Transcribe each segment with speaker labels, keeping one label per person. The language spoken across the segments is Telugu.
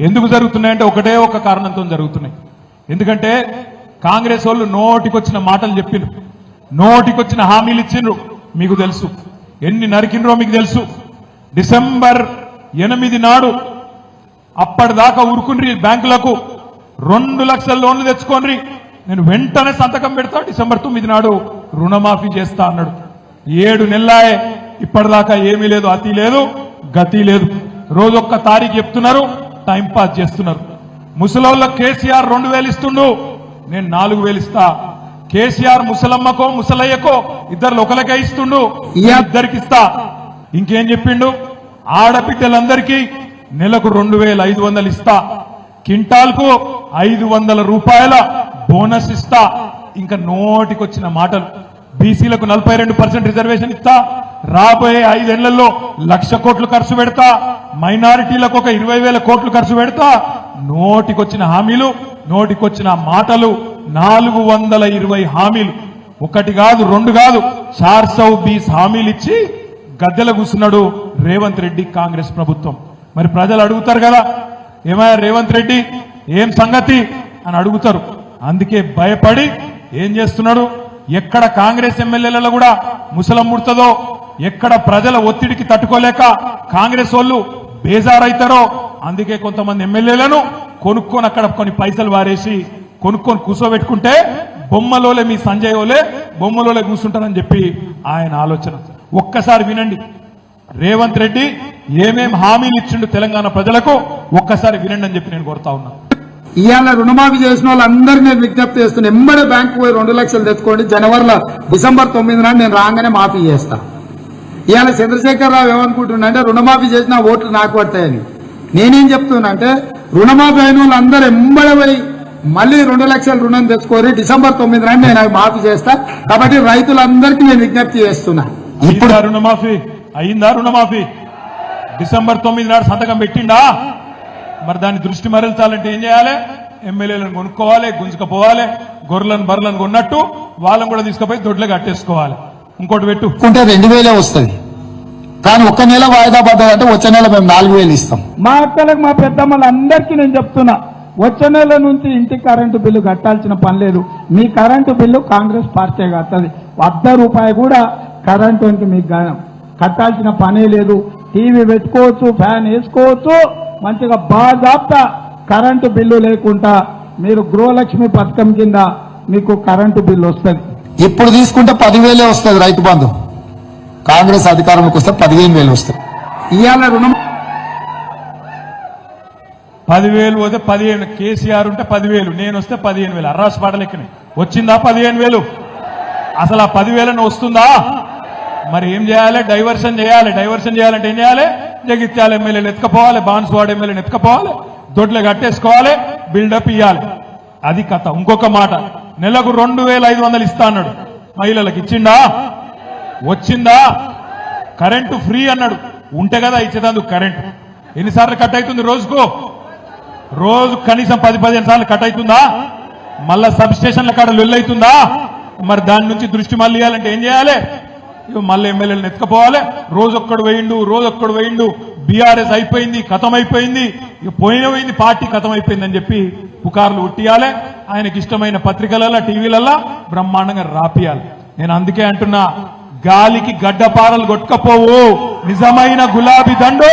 Speaker 1: ఎందుకు జరుగుతున్నాయంటే ఒకటే ఒక కారణంతో జరుగుతున్నాయి. ఎందుకంటే కాంగ్రెస్ వాళ్ళు నోటికొచ్చిన మాటలు చెప్పిండ్రు నోటికొచ్చిన హామీలు ఇచ్చిండ్రు మీకు తెలుసు. ఎన్ని నరికిండ్రో మీకు తెలుసు. డిసెంబర్ ఎనిమిది నాడు అప్పటిదాకా ఉరుకుండ్రి బ్యాంకులకు రెండు లక్షల లోన్లు తెచ్చుకోండి నేను వెంటనే సంతకం పెడతా డిసెంబర్ తొమ్మిది నాడు రుణమాఫీ చేస్తా అన్నాడు. ఏడు నెలలాయే ఇప్పటిదాకా ఏమీ లేదు అతి లేదు గతి లేదు. రోజొక్క తారీఖు చెప్తున్నారు టైం పాస్ చేస్తున్నారు. ముసలోళ్ళ కేసీఆర్ రెండు వేలు ఇస్తుండు నేను నాలుగు వేలు ఇస్తా. కేసీఆర్ ముసలమ్మకో ముసలయ్యకో ఇద్దరు ఒకరికే ఇస్తుండు. ఇద్దరికి ఇస్తా. ఇంకేం చెప్పిండు? ఆడబిడ్డలందరికీ నెలకు రెండు వేల ఐదు వందలు ఇస్తా. కింటాల్కు ఐదు వందల రూపాయల బోనస్ ఇస్తా. ఇంకా నోటికొచ్చిన మాటలు. బీసీలకు నలభై రెండు పర్సెంట్ రిజర్వేషన్ ఇస్తా. రాబోయే ఐదేళ్ళలో లక్ష కోట్లు ఖర్చు పెడతా. మైనారిటీలకు ఒక ఇరవై వేల కోట్లు ఖర్చు పెడతా. నోటికొచ్చిన హామీలు నోటికొచ్చిన మాటలు నాలుగు వందల ఇరవై హామీలు. ఒకటి కాదు రెండు కాదు చార్ సౌ బీస్ హామీలు ఇచ్చి గద్దెల కూర్చున్నాడు రేవంత్ రెడ్డి కాంగ్రెస్ ప్రభుత్వం. మరి ప్రజలు అడుగుతారు కదా ఏమయ్యా రేవంత్ రెడ్డి ఏం సంగతి అని అడుగుతారు. అందుకే భయపడి ఏం చేస్తున్నాడు? ఎక్కడ కాంగ్రెస్ ఎమ్మెల్యేలలో కూడా ముసలం ముడుతుందో ఎక్కడ ప్రజల ఒత్తిడికి తట్టుకోలేక కాంగ్రెస్ వాళ్ళు బేజారైతారో అందుకే కొంతమంది ఎమ్మెల్యేలను కొనుక్కొని అక్కడ కొన్ని పైసలు వారేసి కొనుక్కొని కూర్చోబెట్టుకుంటే బొమ్మలోలే మీ సంజయ్ ఓలే బొమ్మలోలే కూర్చుంటారని చెప్పి ఆయన ఆలోచన. ఒక్కసారి వినండి. రేవంత్ రెడ్డి ఏమేం హామీలు ఇచ్చిండు తెలంగాణ ప్రజలకు ఒక్కసారి వినండి అని చెప్పి నేను కోరుతా ఉన్నాను
Speaker 2: ఇవాళ రుణమాఫీ చేసిన వాళ్ళందరూ నేను విజ్ఞప్తి చేస్తున్నా. ఎమ్మడే బ్యాంకు పోయి రెండు లక్షలు తెచ్చుకోండి. జనవరిలో డిసెంబర్ తొమ్మిది నాడు నేను రాగానే మాఫీ చేస్తా. ఇవాళ చంద్రశేఖరరావు ఏమనుకుంటున్నా అంటే రుణమాఫీ చేసిన ఓట్లు నాకు పడతాయని. నేనేం చెప్తున్నా అంటే రుణమాఫీ అయిన వాళ్ళందరూ ఎంబడే పోయి మళ్ళీ రెండు లక్షల రుణం తెచ్చుకోరు డిసెంబర్ తొమ్మిది నాడు నేను అవి మాఫీ చేస్తా. కాబట్టి రైతులందరికీ నేను విజ్ఞప్తి చేస్తున్నా.
Speaker 1: ఇప్పుడు రుణమాఫీ అయిందా? రుణమాఫీ? డిసెంబర్ తొమ్మిది నాడు సంతకం పెట్టిండా? మరి దాని దృష్టి మరల్చాలంటే ఏం చేయాలి? ఎమ్మెల్యేలను కొనుక్కోవాలి గుంజుకపోవాలి గొర్రెలను బర్రెలను కొన్నట్టు వాళ్ళని కూడా తీసుకుపోయి దొడ్లు కట్టేసుకోవాలి. ఇంకోటి పెట్టు.
Speaker 3: ఉంటే రెండు వేలే వస్తుంది కానీ ఒక్క నెల వాయిదా పడ్డదంటే వచ్చే నెల మేము నాలుగు వేలు ఇస్తాం.
Speaker 4: మా అక్కలకు మా పెద్దమ్మలందరికీ నేను చెప్తున్నా వచ్చే నెల నుంచి ఇంటి కరెంటు బిల్లు కట్టాల్సిన పని లేదు. మీ కరెంటు బిల్లు కాంగ్రెస్ పార్టీ కట్టదు వద్ద రూపాయి కూడా కరెంటు మీకు కట్టాల్సిన పనే లేదు. టీవీ పెట్టుకోవచ్చు ఫ్యాన్ వేసుకోవచ్చు. మంచిగా బాగా కరెంటు బిల్లు లేకుండా మీరు గృహలక్ష్మి పథకం కింద మీకు కరెంటు బిల్లు వస్తుంది.
Speaker 3: ఇప్పుడు తీసుకుంటే పదివేలే వస్తుంది రైతు బంధు. కాంగ్రెస్ అధికారంలోకి వస్తే పదిహేను వేలు వస్తుంది.
Speaker 2: ఇవాళ రుణం
Speaker 1: పదివేలు పోతే పదిహేను కేసీఆర్ ఉంటే పదివేలు నేను వస్తే పదిహేను వేలు. అర్రాసు పాటలెక్కినాయి వచ్చిందా పదిహేను వేలు? అసలు ఆ పదివేలను వస్తుందా? మరి ఏం చేయాలి? డైవర్షన్ చేయాలి. డైవర్షన్ చేయాలంటే ఏం చేయాలి? జగిత్యాల ఎమ్మెల్యేలు ఎత్తుకపోవాలి బాన్స్వాడ ఎమ్మెల్యేలు ఎత్తుకపోవాలి దొడ్లు కట్టేసుకోవాలి బిల్డప్ ఇవ్వాలి అది కథ. ఇంకొక మాట. నెలకు రెండు వేల ఐదు వందలు ఇస్తా అన్నాడు. మహిళలకు ఇచ్చిండా? వచ్చిందా? కరెంటు ఫ్రీ అన్నాడు. ఉంటే కదా ఇచ్చేదందుకు కరెంటు. ఎన్నిసార్లు కట్ అవుతుంది రోజుకు? రోజు కనీసం పది పదిహేను సార్లు కట్ అవుతుందా? మళ్ళా సబ్ స్టేషన్ల కాడ లొల్లైతుందా మరి దాని నుంచి దృష్టి మళ్ళీ ఇవ్వాలంటే ఏం చేయాలి? మళ్ళీ ఎమ్మెల్యేలను ఎత్తుకపోవాలి. రోజొక్కడు వేయిండు రోజొక్కడు వేయిండు. బీఆర్ఎస్ అయిపోయింది కథం అయిపోయింది ఇక పోయిన పోయింది పార్టీ కథం అయిపోయింది అని చెప్పి పుకార్లు ఉట్టియాలి ఆయనకి ఇష్టమైన పత్రికలలో టీవీలలో బ్రహ్మాండంగా రాపియాలి. నేను అందుకే అంటున్నా గాలికి గడ్డపారలు కొట్టుకపోవు. నిజమైన గులాబీ దండు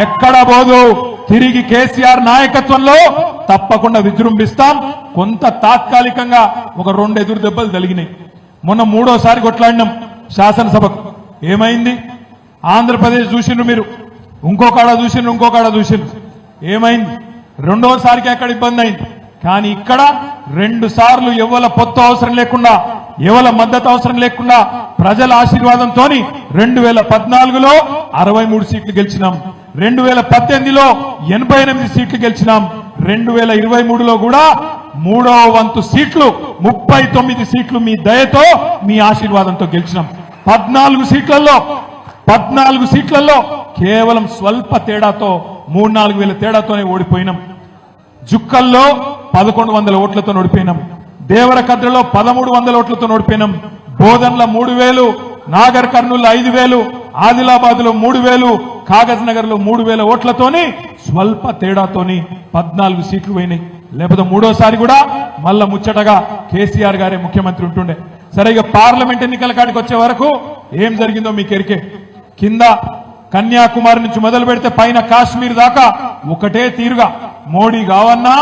Speaker 1: ఎక్కడ పోదు. తిరిగి కేసీఆర్ నాయకత్వంలో తప్పకుండా విజృంభిస్తాం. కొంత తాత్కాలికంగా ఒక రెండు ఎదురు దెబ్బలు తగిలినాయి. మొన్న మూడోసారి కొట్లాడినాం. శాసనసభకు ఏమైంది? ఆంధ్రప్రదేశ్ చూసిండ్రు మీరు. ఇంకోకాడ చూసిండ్రు ఇంకోకాడ చూసిండ్రు. ఏమైంది? రెండోసారికి అక్కడ ఇబ్బంది అయింది? కానీ ఇక్కడ రెండు సార్లు ఎవల పొత్తు అవసరం లేకుండా ఎవల మద్దతు అవసరం లేకుండా ప్రజల ఆశీర్వాదంతో రెండు వేల పద్నాలుగులో అరవై మూడు సీట్లు గెలిచినాం. రెండు వేల పద్దెనిమిదిలో ఎనభై ఎనిమిది సీట్లు గెలిచినాం. రెండు వేల ఇరవై మూడులో కూడా మూడవ వంతు సీట్లు ముప్పై తొమ్మిది సీట్లు మీ దయతో మీ ఆశీర్వాదంతో గెలిచినాం. పద్నాలుగు సీట్లలో పద్నాలుగు సీట్లలో కేవలం స్వల్ప తేడాతో మూడు నాలుగు వేల తేడాతోనే ఓడిపోయినాం. జుక్కల్లో పదకొండు వందల ఓట్లతో ఓడిపోయినాం. దేవరకద్రలో పదమూడు వందల ఓట్లతో ఓడిపోయినాం. బోధన్ల మూడు వేలు నాగర్ కర్నూలు ఐదు వేలు ఆదిలాబాద్లో మూడు వేలు కాగజ్ నగర్లో మూడు వేల ఓట్లతోని స్వల్ప తేడాతోని పద్నాలుగు సీట్లు పోయినాయి. లేకపోతే మూడోసారి కూడా మళ్ళా ముచ్చటగా కేసీఆర్ గారే ముఖ్యమంత్రి ఉంటుండే. సరే ఇక పార్లమెంట్ ఎన్నికల కాడికి వచ్చే వరకు ఏం జరిగిందో మీకు ఎరికే కింద కన్యాకుమారి నుంచి మొదలు పెడితే పైన కాశ్మీర్ దాకా ఒకటే తీరుగా. మోడీ కావన్నా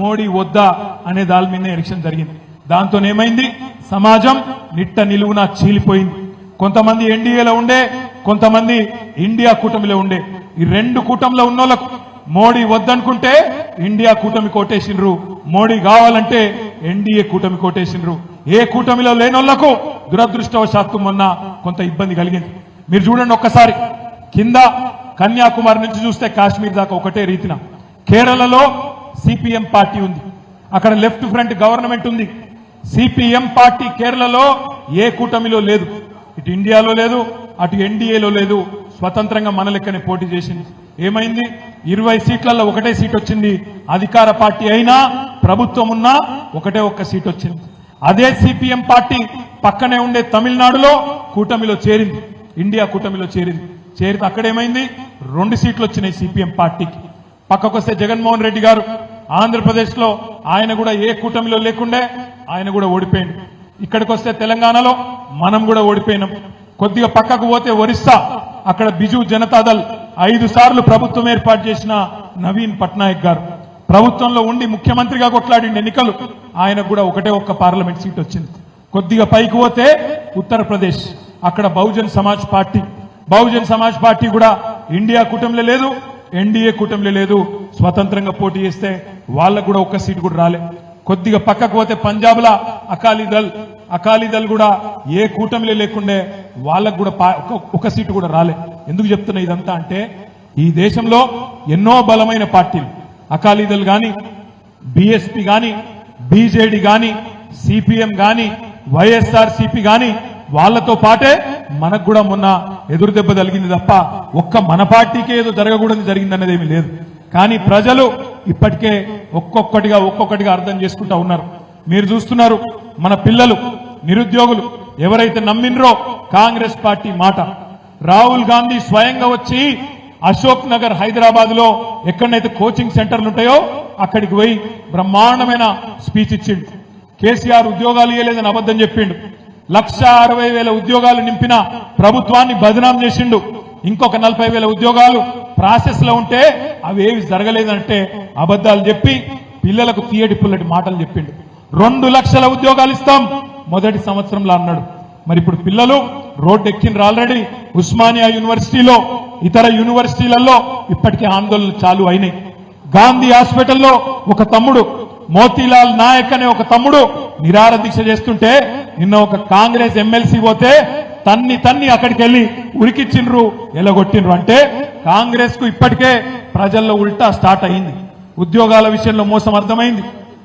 Speaker 1: మోడీ వద్దా అనే దాని మీద ఎలక్షన్ జరిగింది. దాంతో ఏమైంది సమాజం నిట్ట నిలువున చీలిపోయింది. కొంతమంది ఎన్డీఏలో ఉండే కొంతమంది ఇండియా కూటమిలో ఉండే. ఈ రెండు కూటమిలో ఉన్నోళ్ళకు మోడీ వద్దనుకుంటే ఇండియా కూటమి కోటేసిండ్రు. మోడీ కావాలంటే ఎన్డీఏ కూటమి కోటేసిండ్రు. ఏ కూటమిలో లేనోళ్ళకు దురదృష్టవశాత్తు మొన్న కొంత ఇబ్బంది కలిగింది. మీరు చూడండి ఒక్కసారి. కింద కన్యాకుమారి నుంచి చూస్తే కాశ్మీర్ దాకా ఒకటే రీతిన. కేరళలో సిపిఎం పార్టీ ఉంది. అక్కడ లెఫ్ట్ ఫ్రంట్ గవర్నమెంట్ ఉంది. సిపిఎం పార్టీ కేరళలో ఏ కూటమిలో లేదు. ఇటు ఇండియాలో లేదు అటు ఎన్డీఏలో లేదు. స్వతంత్రంగా మన లెక్కనే పోటీ చేసింది. ఏమైంది? ఇరవై సీట్లలో ఒకటే సీట్ వచ్చింది. అధికార పార్టీ అయినా ప్రభుత్వం ఉన్నా ఒకటే ఒక్క సీట్ వచ్చింది. అదే సిపిఎం పార్టీ పక్కనే ఉండే తమిళనాడులో కూటమిలో చేరింది. ఇండియా కూటమిలో చేరింది. చేరితే అక్కడేమైంది? రెండు సీట్లు వచ్చినాయి సిపిఎం పార్టీకి. పక్కకొస్తే జగన్మోహన్ రెడ్డి గారు ఆంధ్రప్రదేశ్లో ఆయన కూడా ఏ కూటమిలో లేకుండే ఆయన కూడా ఓడిపోయింది ఇక్కడికి వస్తే తెలంగాణలో మనం కూడా ఓడిపోయినాం. కొద్దిగా పక్కకు పోతే ఒరిస్సా అక్కడ బిజు జనతాదళ్ ఐదు సార్లు ప్రభుత్వం ఏర్పాటు చేసిన నవీన్ పట్నాయక్ గారు. ప్రభుత్వంలో ఉండి ముఖ్యమంత్రిగా కొట్లాడిన ఎన్నికలు. ఆయనకు కూడా ఒకటే ఒక్క పార్లమెంట్ సీట్ వచ్చింది. కొద్దిగా పైకి పోతే ఉత్తరప్రదేశ్. అక్కడ బహుజన్ సమాజ్ పార్టీ. బహుజన్ సమాజ్ పార్టీ కూడా ఇండియా కూటమిలో లేదు ఎన్డీఏ కూటమిలో లేదు. స్వతంత్రంగా పోటీ చేస్తే వాళ్ళకు కూడా ఒక్క సీటు కూడా రాలే. కొద్దిగా పక్కకు పోతే పంజాబ్ లా అకాలీదల్ అకాలీదల్ కూడా ఏ కూటమిలే లేకుండే వాళ్ళకు కూడా పా- ఒక- ఒక సీటు కూడా రాలే. ఎందుకు చెప్తున్నా ఇదంతా అంటే ఈ దేశంలో ఎన్నో బలమైన పార్టీలు. అకాలీదల్ గాని బీఎస్పీ గాని బీజేడీ గాని సిపిఎం గాని వైఎస్ఆర్ సిపి గాని వాళ్ళతో పాటే మనకు కూడా మొన్న ఎదురు దెబ్బ తగిలింది తప్ప ఒక్క మన పార్టీకే ఏదో జరగకూడదు జరిగిందనేది ఏమీ లేదు. కానీ ప్రజలు ఇప్పటికే ఒక్కొక్కటిగా ఒక్కొక్కటిగా అర్థం చేసుకుంటా ఉన్నారు. మీరు చూస్తున్నారు మన పిల్లలు నిరుద్యోగులు ఎవరైతే నమ్మినరో కాంగ్రెస్ పార్టీ మాట. రాహుల్ గాంధీ స్వయంగా వచ్చి అశోక్ నగర్ హైదరాబాద్లో ఎక్కడైతే కోచింగ్ సెంటర్లు ఉంటాయో అక్కడికి పోయి బ్రహ్మాండమైన స్పీచ్ ఇచ్చిండు. కేసీఆర్ ఉద్యోగాలు ఇవ్వలేదని అబద్ధం చెప్పిండు. లక్ష అరవై వేల ఉద్యోగాలు నింపిన ప్రభుత్వాన్ని బదనాం చేసిండు. ఇంకొక నలభై వేల ఉద్యోగాలు ప్రాసెస్లో ఉంటే అవి ఏవి జరగలేదంటే అబద్ధాలు చెప్పి పిల్లలకు తీయటి పుల్లటి మాటలు చెప్పిండు. రెండు లక్షల ఉద్యోగాలు ఇస్తాం మొదటి సంవత్సరంలో అన్నాడు. మరి ఇప్పుడు పిల్లలు రోడ్డు ఎక్కిండ్రు ఆల్రెడీ ఉస్మానియా యూనివర్సిటీలో ఇతర యూనివర్సిటీలలో ఇప్పటికే ఆందోళనలు చాలు అయినాయి. గాంధీ హాస్పిటల్లో ఒక తమ్ముడు మోతీలాల్ నాయక్ అనే ఒక తమ్ముడు నిరార దీక్ష చేస్తుంటే నిన్న ఒక కాంగ్రెస్ ఎమ్మెల్సీ పోతే తన్ని తన్ని అక్కడికి వెళ్ళి ఉరికిచ్చిండ్రు ఎలగొట్టిండ్రు. అంటే కాంగ్రెస్కు ఇప్పటికే ప్రజల్లో ఉల్టా స్టార్ట్ అయింది. ఉద్యోగాల విషయంలో మోసం అర్థమైంది.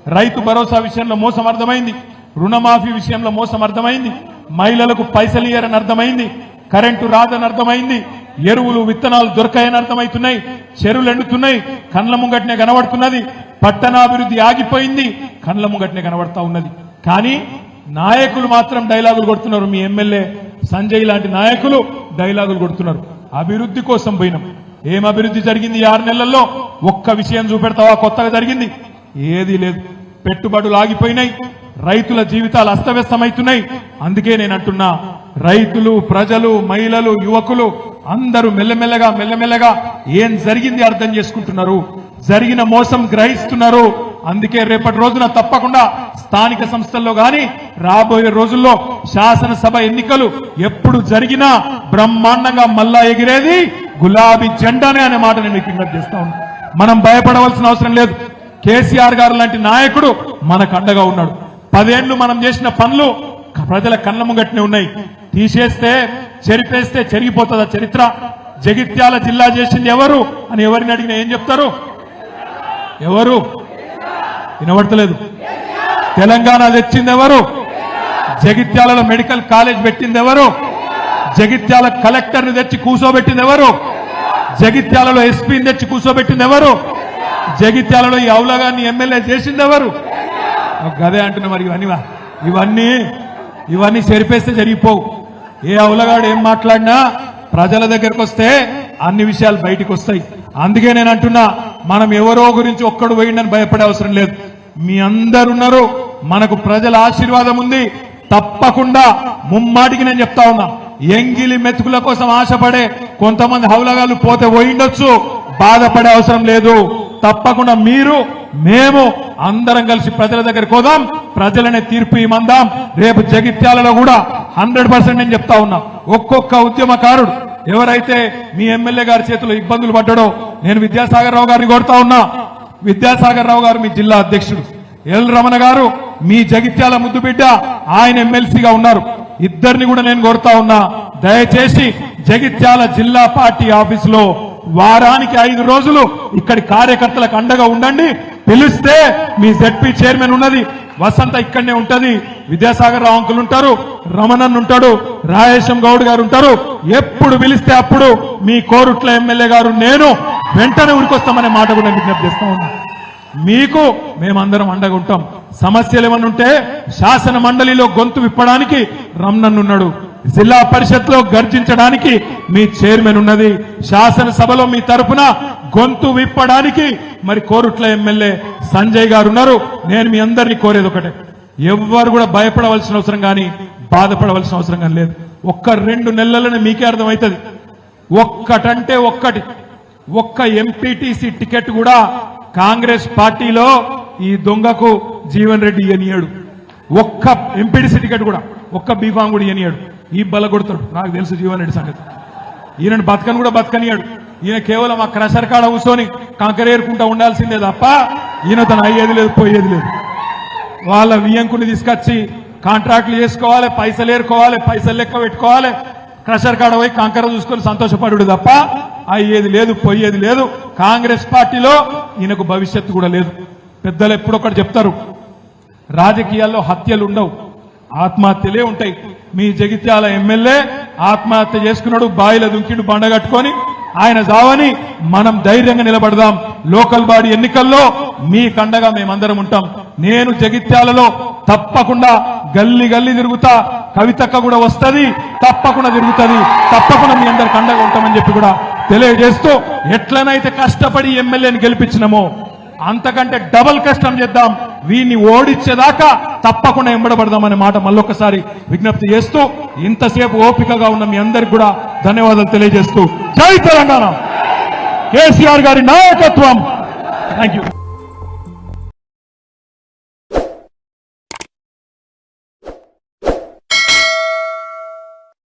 Speaker 1: రైతు భరోసా విషయంలో మోసం అర్థమైంది. రుణమాఫీ విషయంలో మోసం అర్థమైంది. మహిళలకు పైసలు ఇయ్యరని అర్థమైంది. కరెంటు రాదని అర్థమైంది. ఎరువులు విత్తనాలు దొరకాయని అర్థమవుతున్నాయి చెరువులు ఎండుతున్నాయి. కండ్ల ముంగట్నే కనబడుతున్నది. పట్టణాభివృద్ధి ఆగిపోయింది. కండ్ల ముంగట్నే కనబడతా ఉన్నది. కానీ నాయకులు మాత్రం డైలాగులు కొడుతున్నారు. మీ ఎమ్మెల్యే సంజయ్ లాంటి నాయకులు డైలాగులు కొడుతున్నారు. అభివృద్ధి కోసం పోయినాం. ఏం అభివృద్ధి జరిగింది ఆరు నెలల్లో? ఒక్క విషయం చూపెడతావా? కొత్తగా జరిగింది? ఏది లేదు. పెట్టుబడులు ఆగిపోయినాయి. రైతుల జీవితాలు అస్తవ్యస్తమవుతున్నాయి. అందుకే నేను అంటున్నా రైతులు ప్రజలు మహిళలు యువకులు అందరూ మెల్లమెల్లగా మెల్లమెల్లగా ఏం జరిగింది అర్థం చేసుకుంటున్నారు? జరిగిన మోసం గ్రహిస్తున్నారు. అందుకే రేపటి రోజున తప్పకుండా స్థానిక సంస్థల్లో గాని రాబోయే రోజుల్లో శాసనసభ ఎన్నికలు ఎప్పుడు జరిగినా బ్రహ్మాండంగా మళ్ళా ఎగిరేది గులాబీ జెండానే అనే మాట నేను మీకు విజ్ఞప్తి చేస్తా ఉన్నాను మనం భయపడవలసిన అవసరం లేదు. కేసీఆర్ గారు లాంటి నాయకుడు మనకు అండగా ఉన్నాడు. పదేళ్ళు మనం చేసిన పనులు ప్రజల కళ్ళ ముంగట్నే ఉన్నాయి. తీసేస్తే చెరిపేస్తే చెరిగిపోతుందా చరిత్ర? జగిత్యాల జిల్లా చేసింది ఎవరు అని ఎవరిని అడిగినా ఏం చెప్తారు? ఎవరు? వినబడతలేదు. తెలంగాణ తెచ్చింది ఎవరు? జగిత్యాలలో మెడికల్ కాలేజ్ పెట్టింది ఎవరు? జగిత్యాల కలెక్టర్ని తెచ్చి కూర్చోబెట్టింది ఎవరు? జగిత్యాలలో ఎస్పీని తెచ్చి కూర్చోబెట్టింది ఎవరు? జగిత్యాలలో ఈ అవులగాన్ని ఎమ్మెల్యే చేసింది ఎవరు? గదే అంటున్నా మరి ఇవన్నీ ఇవన్నీ ఇవన్నీ సరిపేస్తే జరిగిపోవు. ఏ అవులగాడు ఏం మాట్లాడినా ప్రజల దగ్గరకు వస్తే అన్ని విషయాలు బయటకు వస్తాయి. అందుకే నేను అంటున్నా మనం ఎవరో గురించి ఒక్కడు పోయిండని భయపడే అవసరం లేదు. మీ అందరున్నారు మనకు ప్రజల ఆశీర్వాదం ఉంది. తప్పకుండా ముమ్మాటికి నేను చెప్తా ఉన్నా ఎంగిలి మెతుకుల కోసం ఆశపడే కొంతమంది హౌలగాళ్ళు పోతే పోయిండొచ్చు. బాధపడే అవసరం లేదు. తప్పకుండా మీరు మేము అందరం కలిసి ప్రజల దగ్గరికి పోదాం. ప్రజలనే తీర్పు ఇమ్మందాం రేపు జగిత్యాలలో కూడా హండ్రెడ్ పర్సెంట్ నేను చెప్తా ఉన్నా ఒక్కొక్క ఉద్యమకారుడు ఎవరైతే మీ ఎమ్మెల్యే గారి చేతిలో ఇబ్బందులు పడ్డాడో నేను విద్యాసాగర్ రావు గారిని కోరుతా ఉన్నా. విద్యాసాగర్ రావు గారు మీ జిల్లా అధ్యక్షుడు. ఎల్ రమణ గారు మీ జగిత్యాల ముద్దు బిడ్డ ఆయన ఎమ్మెల్సీగా ఉన్నారు. ఇద్దరిని కూడా నేను కోరుతా ఉన్నా. దయచేసి జగిత్యాల జిల్లా పార్టీ ఆఫీసులో వారానికి ఐదు రోజులు ఇక్కడి కార్యకర్తలకు అండగా ఉండండి. పిలిస్తే మీ జెడ్పీ చైర్మన్ ఉన్నది. వసంత ఇక్కడనే ఉంటది. విద్యాసాగర్ రావు అంకులు ఉంటారు రమణన్ ఉంటాడు రాయేశం గౌడ్ గారు ఉంటారు. ఎప్పుడు పిలిస్తే అప్పుడు మీ కోరుట్ల ఎమ్మెల్యే గారు నేను వెంటనే ఉరికొస్తామనే మాట కూడా విజ్ఞప్తి చేస్తా ఉన్నా. మీకు మేమందరం అండగా ఉంటాం. సమస్యలు ఏమన్నా ఉంటే శాసన మండలిలో గొంతు విప్పడానికి రమణన్ ఉన్నాడు. జిల్లా పరిషత్లో గర్జించడానికి మీ చైర్మన్ ఉన్నది. శాసనసభలో మీ తరపున గొంతు విప్పడానికి మరి కోరుట్ల ఎమ్మెల్యే సంజయ్ గారు ఉన్నారు. నేను మీ అందరినీ కోరేది ఒకటే. ఎవ్వరు కూడా భయపడవలసిన అవసరం కానీ బాధపడవలసిన అవసరం కానీ లేదు. ఒక్క రెండు నెలలనే మీకే అర్థమవుతుంది. ఒక్కటంటే ఒక్కటి. ఒక్క ఎంపీటీసీ టికెట్ కూడా కాంగ్రెస్ పార్టీలో ఈ దొంగకు జీవన్ రెడ్డి ఇయనియాడు ఒక్క ఎంపీటీసీ టికెట్ కూడా ఒక్క బీఫామ్ కూడా ఇయనియాడు ఈ బల కొడతాడు. నాకు తెలుసు జీవన్ రెడ్డి సంగతి. ఈయనను బతకని కూడా బతకనియాడు. ఈయన కేవలం ఆ క్రషర్ కాడ కూర్చొని కంకరేరుకుంటా ఉండాల్సిందే తప్ప ఈయన తను అయ్యేది లేదు పోయేది లేదు. వాళ్ళ వియ్యంకుని తీసుకొచ్చి కాంట్రాక్ట్లు చేసుకోవాలి పైసలు ఏరుకోవాలి పైసలు లెక్క పెట్టుకోవాలి. క్రషర్ కాడ పోయి కంకర చూసుకొని సంతోషపడు తప్ప అయ్యేది లేదు పోయేది లేదు. కాంగ్రెస్ పార్టీలో ఈయనకు భవిష్యత్తు కూడా లేదు. పెద్దలు ఎప్పుడొకటి చెప్తారు రాజకీయాల్లో హత్యలు ఉండవు ఆత్మహత్యలే ఉంటాయి. మీ జగిత్యాల ఎమ్మెల్యే ఆత్మహత్య చేసుకున్నాడు బాయిల దుంకిండు బండ కట్టుకొని ఆయన దావని మనం ధైర్యంగా నిలబడదాం. లోకల్ బాడీ ఎన్నికల్లో మీ కండగా మేమందరం ఉంటాం. నేను జగిత్యాలలో తప్పకుండా గల్లి గల్లి తిరుగుతా. కవితక్క కూడా వస్తుంది తప్పకుండా తిరుగుతుంది. తప్పకుండా మీ అందరికి కండగా ఉంటామని చెప్పి కూడా తెలియజేస్తూ ఎట్లనైతే కష్టపడి ఎమ్మెల్యేని గెలిపించినామో అంతకంటే డబల్ కష్టం చేద్దాం. వీన్ని ఓడించేదాకా తప్పకుండా ఎంబడబడదామనే మాట మళ్ళొకసారి విజ్ఞప్తి చేస్తూ ఇంతసేపు ఓపికగా ఉన్న మీ అందరికి కూడా ధన్యవాదాలు తెలియజేస్తూ జై తెలంగాణ! కేసీఆర్ గారి నాయకత్వం! Thank you